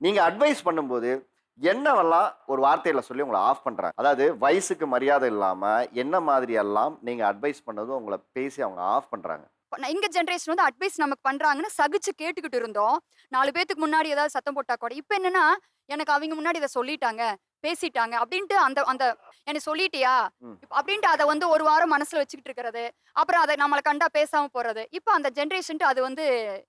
நீங்க அட்வைஸ் பண்ணும்போது என்னவெல்லாம் ஒரு வார்த்தையில சொல்லி உங்களை ஆஃப் பண்றாங்க அதாவது வயசுக்கு மரியாதை இல்லாம என்ன மாதிரி எல்லாம் நீங்க அட்வைஸ் பண்ணதும் உங்களை பேசி அவங்க ஆஃப் பண்றாங்க? நான் எங்க ஜென்ரேஷன் வந்து அட்வைஸ் நமக்கு பண்றாங்கன்னு சகிச்சு கேட்டுக்கிட்டு இருந்தோம். நாலு பேத்துக்கு முன்னாடி ஏதாவது சத்தம் போட்டா கூட இப்போ என்னன்னா எனக்கு அவங்க முன்னாடி இதை சொல்லிட்டாங்க பேசிட்டாங்க அப்படின்ட்டு அந்த அந்த என்ன சொல்லிட்டியா? அப்படின்ட்டு அதை வந்து ஒரு வாரம் மனசுல வச்சுக்கிட்டு இருக்கிறது. அப்புறம் அதை நம்மளை கண்டா பேசாம போறது. இப்போ அந்த ஜென்ரேஷன் அது வந்து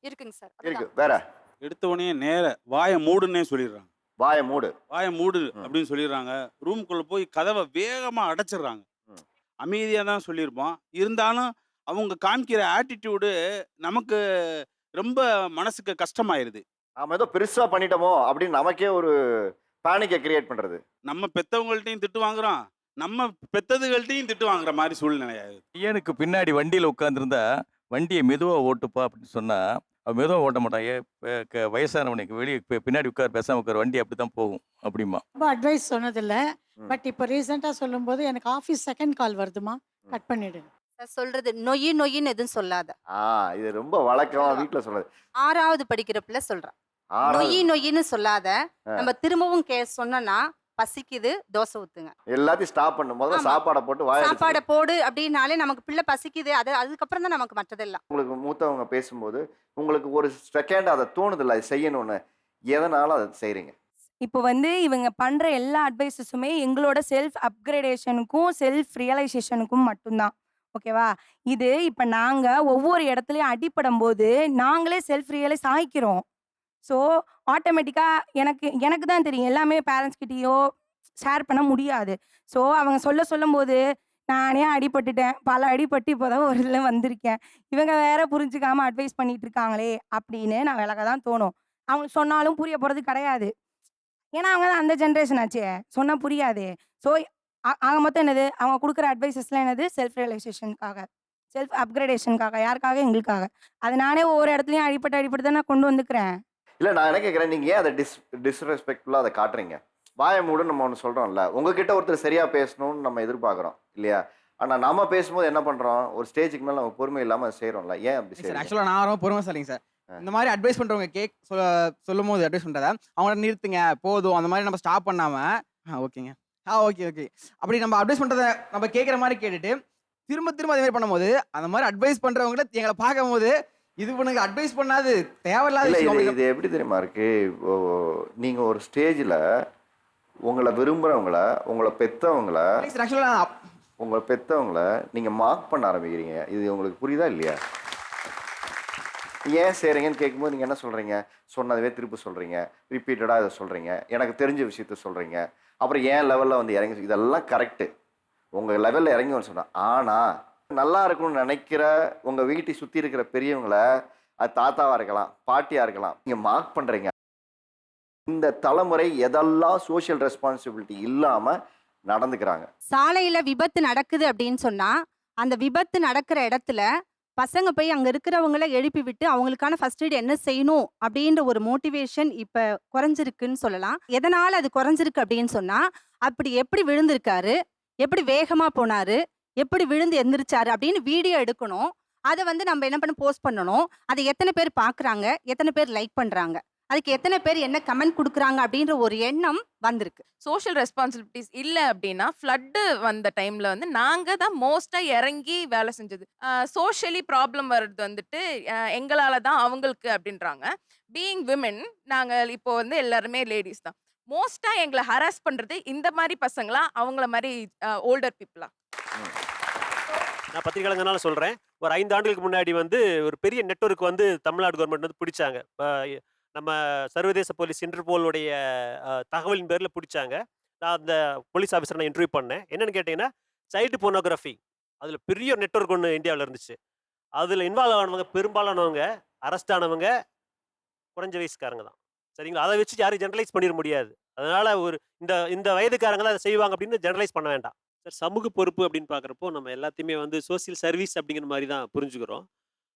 இருக்குங்க சார். இருக்கு. வேற? எடுத்த உடனே நேர வாயை மூடுன்னே சொல்லிடுறாங்க. வாய மூடு. வாயை மூடு. அப்படின்னு சொல்லிடுறாங்க. ரூம்குள்ள போய் கதவை வேகமா அடைச்சிடுறாங்க. ம். அமைதியா தான் சொல்லியிருப்போம். இருந்தாலும் அவங்க காமிக்கிற ஆட்டிடியூடு நமக்கு ரொம்ப மனசுக்கு கஷ்டமாயிருது. நாம ஏதோ பெருசா பண்ணிட்டோமோ அப்படின்னு நமக்கே ஒரு பேனிக்கை கிரியேட் பண்றது. நம்ம பெத்தவங்கள்ட்டையும் திட்டு வாங்குறோம். நம்ம பெத்ததுகள்ட்டையும் திட்டு வாங்குற மாதிரி சூழ்நிலை ஆகுது பையனுக்கு பின்னாடி வண்டியில் உட்காந்துருந்தா வண்டியை மெதுவாக ஓட்டுப்பா அப்படின்னு சொன்னா அவன் மெதுவாக ஓட்ட மாட்டான். ஏ வயசானவனுக்கு வெளியே பின்னாடி உட்கார் பேசாம உட்கார் வண்டி அப்படி தான் போகும் அப்படிமா. ரொம்ப அட்வைஸ் சொன்னதில்ல. பட் இப்போ ரீசெண்டாக சொல்லும்போது எனக்கு ஆஃபீஸ் செகண்ட் கால் வருதுமா கட் பண்ணிடு. சார் சொல்றது நொய்யி நொய்யின்னு எதுவும் சொல்லாத. ஆ இது ரொம்ப வழக்கமா வீட்ல சொல்றது. ஆறாவது படிக்கிற பிள்ளை சொல்றான் ஆறாவது. நொய்யி நொய்யின்னு சொல்லாத. நம்ம திரும்பவும் கே சொன்னோம்னா பசிக்குது தோசை ஊத்துங்க. எல்லாத்தையும் ஸ்டாப் பண்ணும் முதல்ல. சாப்பாடை போட்டு வாய சாப்பாடை போடு அப்படின்னாலே நமக்கு பிள்ளை பசிக்குது. அது அதுக்கப்புறம் தான் நமக்கு மற்றதெல்லாம். உங்களுக்கு மூத்தவங்க பேசும்போது உங்களுக்கு ஒரு செகண்ட் அதை தோணுதில்ல அது செய்யணும்னு. எதனால அதை செய்றீங்க? இப்போ வந்து இவங்க பண்ற எல்லா அட்வைசஸுமே எங்களோட செல்ஃப் அப்கிரேடேஷனுக்கும் செல்ஃப் ரியலைசேஷனுக்கும் மட்டும்தான். ஓகேவா? இது இப்போ நாங்க ஒவ்வொரு இடத்துலயும் அடிபடும் போது நாங்களே செல்ஃப் ரியலைஸ் ஆகிக்கிறோம் ஸோ ஆட்டோமேட்டிக்காக எனக்கு எனக்கு தான் தெரியும். எல்லாமே பேரண்ட்ஸ் கிட்டேயோ ஷேர் பண்ண முடியாது. ஸோ அவங்க சொல்ல சொல்லும் போது நானே அடிபட்டுட்டேன். பல அடிபட்டு இப்போதான் ஒரு இதில் வந்திருக்கேன். இவங்க வேற புரிஞ்சுக்காம அட்வைஸ் பண்ணிட்டு இருக்காங்களே அப்படின்னு நான் விலக தான் தோணும். அவங்க சொன்னாலும் புரிய போகிறது கிடையாது. ஏன்னா அவங்க தான் அந்த ஜென்ரேஷன் ஆச்சு. சொன்னால் புரியாது. ஸோ ஆக மொத்தம் என்னது? அவங்க கொடுக்குற அட்வைசஸ்லாம் என்னது? செல்ஃப் ரியலைசேஷனுக்காக செல்ஃப் அப்கிரேடேஷனுக்காக யாருக்காக? எங்களுக்காக. அது நானே ஒவ்வொரு இடத்துலையும் அடிப்பட்டு அடிப்பட்டு தான் நான் கொண்டு வந்துக்கிறேன் இல்ல நான் என்ன கேட்குறேன் நீங்க ஏன் அதை டிஸ் டிஸ்ரெஸ்பெக்ட்ஃபுல்லாக அதை காட்டுறீங்க? வாய மூடுன்னு நம்ம ஒன்று சொல்றோம்ல உங்ககிட்ட ஒருத்தர் சரியா பேசணும்னு நம்ம எதிர்பார்க்குறோம் இல்லையா? ஆனா நம்ம பேசும்போது என்ன பண்றோம்? ஒரு ஸ்டேஜுக்கு மேல நம்ம பொறுமை இல்லாம அதை செய்றோம்ல ஏன் அப்படி சார் ஆக்சுவலாக நான் ரொம்ப பொறுமைசாலிங்க சார். ஆ. இந்த மாதிரி அட்வைஸ் பண்றவங்க கேக் சொல்ல சொல்லும் போது அட்வைஸ் பண்றத அவங்கள நிறுத்துங்க போதும் அந்த மாதிரி நம்ம ஸ்டாப் பண்ணாம ஆ ஓகேங்க. ஆ ஓகே ஓகே. அப்படி நம்ம அட்வைஸ் பண்றத நம்ம கேட்குற மாதிரி கேட்டுட்டு திரும்ப திரும்ப அதே மாதிரி பண்ணும்போது அந்த மாதிரி அட்வைஸ் பண்றவங்கள எங்களை பார்க்கும்போது இது உனக்கு அட்வைஸ் பண்ணாது. தேவையில்லாத இது எப்படி தெரியுமா இருக்கு? இப்போ நீங்க ஒரு ஸ்டேஜ்ல உங்களை விரும்புறவங்கள உங்களை பெத்தவங்கள உங்களை பெத்தவங்கள நீங்க மார்க் பண்ண ஆரம்பிக்கிறீங்க. இது உங்களுக்கு புரியுதா இல்லையா? ஏன் செய்றீங்கன்னு கேட்கும்போது நீங்க என்ன சொல்றீங்க? சொன்னதவே திருப்பி சொல்றீங்க. ரிப்பீட்டடா இதை சொல்றீங்க. எனக்கு தெரிஞ்ச விஷயத்த சொல்றீங்க. அப்புறம் ஏன் லெவல்ல வந்து இறங்கி இதெல்லாம் கரெக்டு உங்க லெவல்ல இறங்கி வந்து சொன்னா ஆனா நல்லா இருக்கணும்னு நினைக்கிற உங்கள் வீட்டை சுற்றி இருக்கிற பெரியவங்கள அது தாத்தாவாக இருக்கலாம் பாட்டியா இருக்கலாம் நீங்கள் மார்க் பண்ணுறீங்க இந்த தலைமுறை எதெல்லாம் சோஷியல் ரெஸ்பான்சிபிலிட்டி இல்லாமல் நடந்துக்கிறாங்க? சாலையில் விபத்து நடக்குது அப்படின்னு சொன்னால் அந்த விபத்து நடக்கிற இடத்துல பசங்க போய் அங்கே இருக்கிறவங்கள எழுப்பி விட்டு அவங்களுக்கான ஃபர்ஸ்ட் எய்ட் என்ன செய்யணும் அப்படின்ற ஒரு மோட்டிவேஷன் இப்போ குறைஞ்சிருக்குன்னு சொல்லலாம். எதனால் அது குறைஞ்சிருக்கு அப்படின்னு சொன்னால் அப்படி எப்படி விழுந்திருக்காரு எப்படி வேகமாக போனாரு எப்படி விழுந்து எந்திரிச்சாரு அப்படின்னு வீடியோ எடுக்கணும். அதை வந்து நம்ம என்ன பண்ண போஸ்ட் பண்ணணும். அதை எத்தனை பேர் பார்க்கறாங்க எத்தனை பேர் லைக் பண்றாங்க? அதுக்கு எத்தனை பேர் என்ன கமெண்ட் கொடுக்குறாங்க அப்படின்ற ஒரு எண்ணம் வந்திருக்கு. சோஷியல் ரெஸ்பான்சிபிலிட்டிஸ் இல்லை அப்படின்னா ஃப்ளட்டு வந்த டைம்ல வந்து நாங்க தான் மோஸ்டா இறங்கி வேலை செஞ்சது. சோஷியலி ப்ராப்ளம் வர்றது வந்துட்டு எங்களால தான் அவங்களுக்கு அப்படின்றாங்க. பீயிங் விமென் நாங்க இப்போ வந்து எல்லாருமே லேடிஸ் தான். மோஸ்டா எங்களை ஹராஸ் பண்றது இந்த மாதிரி பசங்களா? அவங்கள மாதிரி ஓல்டர் பீப்புளா நான் பத்திரிகையாளங்கனால சொல்கிறேன் ஒரு ஐந்து ஆண்டுகளுக்கு முன்னாடி வந்து ஒரு பெரிய நெட்வொர்க் வந்து தமிழ்நாடு கவர்மெண்ட் வந்து பிடிச்சாங்க. நம்ம சர்வதேச போலீஸ் இன்டர்போலுடைய தகவலின் பேரில் பிடிச்சாங்க. நான் அந்த போலீஸ் ஆஃபீஸர் நான் இன்டர்வியூ பண்ணேன். என்னென்னு கேட்டிங்கன்னா சைல்டு போனோகிராஃபி அதில் பெரிய நெட்வொர்க் ஒன்று இந்தியாவில் இருந்துச்சு. அதில் இன்வால்வ் ஆனவங்க பெரும்பாலானவங்க அரெஸ்ட் ஆனவங்க குறைஞ்ச வயசுக்காரங்க தான். சரிங்களா? அதை வச்சு யாரும் ஜெனரலைஸ் பண்ணிட முடியாது. அதனால் ஒரு இந்த இந்த வயதுக்காரங்க தான் அதை செய்வாங்க அப்படின்னு ஜெனரலைஸ் பண்ண வேண்டாம். சமூக பொறுப்பு அப்படின்னு பார்க்குறப்போ நம்ம எல்லாத்தையுமே வந்து சோசியல் சர்வீஸ் அப்படிங்கிற மாதிரி தான் புரிஞ்சுக்கிறோம்.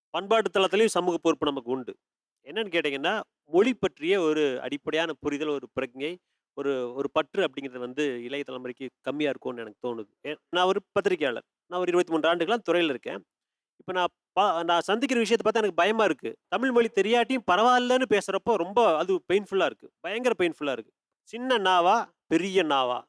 பண்பாட்டு தளத்துலையும் சமூக பொறுப்பு நமக்கு உண்டு. என்னன்னு கேட்டிங்கன்னா மொழி பற்றிய ஒரு அடிப்படையான புரிதல் ஒரு பிரஜை ஒரு ஒரு பற்று அப்படிங்கிறது வந்து இளைய தலைமுறைக்கு கம்மியாக இருக்கும்னு எனக்கு தோணுது. ஏ- நான் ஒரு பத்திரிகையாளர் நான் ஒரு இருபத்தி மூன்று ஆண்டுகளாக துறையில் இருக்கேன். இப்போ நான் பா நான் சந்திக்கிற விஷயத்தை பார்த்தா எனக்கு பயமாக இருக்குது தமிழ் மொழி தெரியாட்டியும் பரவாயில்லன்னு பேசுகிறப்போ ரொம்ப அது பெயின்ஃபுல்லாக இருக்குது பயங்கர பெயின்ஃபுல்லாக இருக்குது சின்ன நாவா பெரிய நாவா?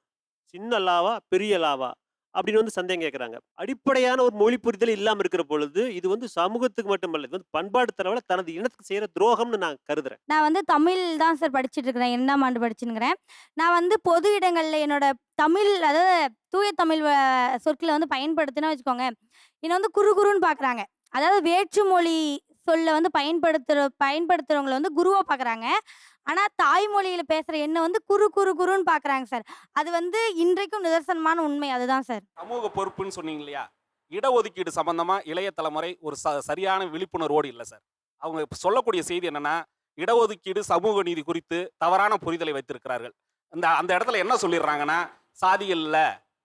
சின்ன லாவா பெரிய லாவா? அப்படின்னு வந்து சந்தேகம் கேட்குறாங்க. அடிப்படையான ஒரு மொழி புரிதல் இல்லாமல் இருக்கிற பொழுது இது வந்து சமூகத்துக்கு மட்டுமல்ல இது வந்து பண்பாடு தரவில் தனது இனத்துக்கு செய்கிற துரோகம்னு நான் கருதுறேன். நான் வந்து தமிழ் தான் சார் படிச்சுட்டு இருக்கிறேன். இரண்டாம் ஆண்டு படிச்சுங்கிறேன் நான் வந்து பொது இடங்களில் என்னோட தமிழ் அதாவது தூய தமிழ் வ- சொற்களை வந்து பயன்படுத்தினா வச்சுக்கோங்க என்னை வந்து குறு குருன்னு பார்க்குறாங்க. அதாவது வேற்று மொழி சொல்ல வந்து பயன்படுத்துகிற பயன்படுத்துகிறவங்கள வந்து குருவாக பார்க்குறாங்க ஆனால் தாய்மொழியில் பேசுகிற என்ன வந்து குறு குறு குருன்னு பார்க்குறாங்க சார். அது வந்து இன்றைக்கும் நிதர்சனமான உண்மை. அதுதான் சார். சமூக பொறுப்புன்னு சொன்னீங்க இல்லையா? இடஒதுக்கீடு சம்பந்தமா இளைய தலைமுறை ஒரு ச சரியான விழிப்புணர்வோடு இல்லை சார். அவங்க சொல்லக்கூடிய செய்தி என்னன்னா இடஒதுக்கீடு சமூக நீதி குறித்து தவறான புரிதலை வைத்திருக்கிறார்கள். இந்த அந்த இடத்துல என்ன சொல்லிடுறாங்கன்னா சாதிகள் இல்ல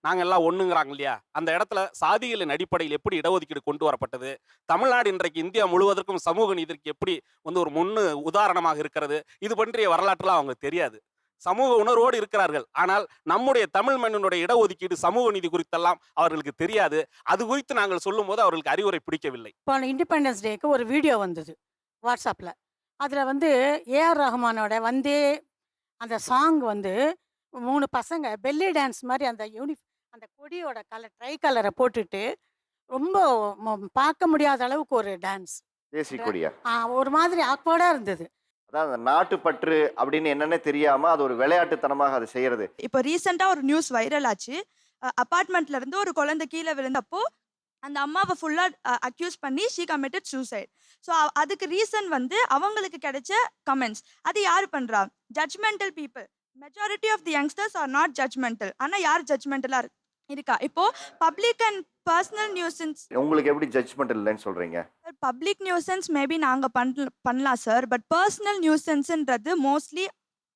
நாங்கள் எல்லாம் ஒன்றுங்கிறாங்க இல்லையா? அந்த இடத்துல சாதிகளின் அடிப்படையில் எப்படி இடஒதுக்கீடு கொண்டு வரப்பட்டது? தமிழ்நாடு இன்றைக்கு இந்தியா முழுவதற்கும் சமூக நீதிக்கு எப்படி வந்து ஒரு முன்னு உதாரணமாக இருக்கிறது? இது பற்றிய வரலாற்றுலாம் அவங்களுக்கு தெரியாது. சமூக உணர்வோடு இருக்கிறார்கள். ஆனால் நம்முடைய தமிழ் மண்ணினுடைய இடஒதுக்கீடு சமூக நீதி குறித்தெல்லாம் அவர்களுக்கு தெரியாது. அது குறித்து நாங்கள் சொல்லும் போது அவர்களுக்கு அறிவுரை பிடிக்கவில்லை. இப்போ இண்டிபெண்டன்ஸ் டேக்கு ஒரு வீடியோ வந்தது வாட்ஸ்அப்பில் அதில் வந்து ஏஆர் ரஹ்மானோட வந்தே அந்த சாங் வந்து மூணு பசங்க பெல்லி டான்ஸ் மாதிரி அந்த யூனிஃப் அந்த கொடியோட கலர் ட்ரை கலரை போட்டுட்டு ரொம்ப ம- பார்க்க முடியாத அளவுக்கு ஒரு டான்ஸ் தேசிய கொடியா? ஒரு மாதிரி ஆக்வர்டாக இருந்தது. அதான் அந்த நாட்டுப்பற்று அப்படின்னு என்னன்னே தெரியாம அது ஒரு விளையாட்டுத்தனமாக அதை செய்யறது. இப்போ ரீசெண்டாக ஒரு நியூஸ் வைரல் ஆச்சு. அப்பார்ட்மெண்ட்ல இருந்து ஒரு குழந்தை கீழே விழுந்தப்போ அந்த அம்மாவை ஃபுல்லாக அக்யூஸ் பண்ணி ஷீ கமிட்டட் சூசைட் ஸோ அதுக்கு ரீசன் வந்து அவங்களுக்கு கிடைச்ச கமெண்ட்ஸ் அது யார் பண்ணுறா judgemental people majority of the youngsters are not judgemental ஆனால் யார் ஜட்ஜ்மெண்டலாக இருக்கா இப்போ பப்ளிக் அண்ட் பர்சனல் நியூசன்ஸ் உங்களுக்கு எப்படி ஜட்ஜ்மெண்ட் இல்லைன்னு சொல்றீங்க? பப்ளிக் நியூசன்ஸ் மேபி நாங்கள் பண்ண பண்ணலாம் சார் பட் பர்சனல் நியூசன்ஸ்ன்றது மோஸ்ட்லி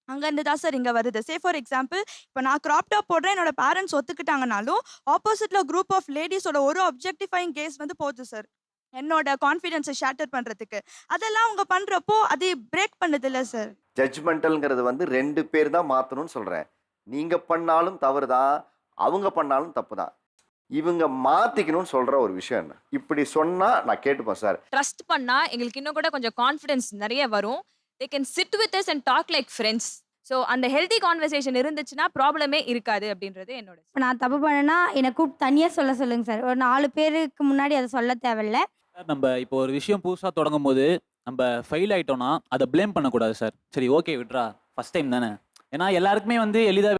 அங்கேருந்து தான் சார் இங்கே வருது. சே ஃபார் எக்ஸாம்பிள் இப்போ நான் கிராப் டாப் போடுறேன். என்னோட பேரண்ட்ஸ் ஒத்துக்கிட்டாங்கனாலும் ஆப்போசிட்டில் குரூப் ஆஃப் லேடிஸோட ஒரு அப்ஜெக்டிஃபைங் கேஸ் வந்து போகுது சார் என்னோட கான்ஃபிடென்ஸை ஷேட்டர் பண்ணுறதுக்கு அதெல்லாம் அவங்க பண்ணுறப்போ அது பிரேக் பண்ணுது இல்லை சார் ஜட்ஜ்மெண்டல்ங்கிறது வந்து ரெண்டு பேர் தான் மாற்றணும்னு சொல்கிறேன் நீங்கள் பண்ணாலும் தவறு தான் அவங்க பண்ணாலும் தப்பு தான். இவங்க மாற்றிக்கணும்னு சொல்கிற ஒரு விஷயம் என்ன? இப்படி சொன்னால் நான் கேட்டுப்பேன் சார். ட்ரஸ்ட் பண்ணா எங்களுக்கு இன்னும் கூட கொஞ்சம் கான்ஃபிடன்ஸ் நிறைய வரும். They can sit with us and talk like friends so அந்த ஹெல்தி கான்வர்சேஷன் இருந்துச்சுன்னா ப்ராப்ளமே இருக்காது அப்படின்றது என்னோட இப்போ நான் தப்பு பண்ணேன்னா என்னை கூப்பிட்டு தனியாக சொல்ல சொல்லுங்க சார். ஒரு நாலு பேருக்கு முன்னாடி அதை சொல்ல தேவையில்ல. நம்ம இப்போ ஒரு விஷயம் புதுசாக தொடங்கும் போது நம்ம ஃபெயில் ஆயிட்டோம்னா அதை ப்ளேம் பண்ணக்கூடாது சார். சரி ஓகே விட்றா. ஃபர்ஸ்ட் டைம் தானே. ஏன்னா எல்லாருக்குமே வந்து எளிதாக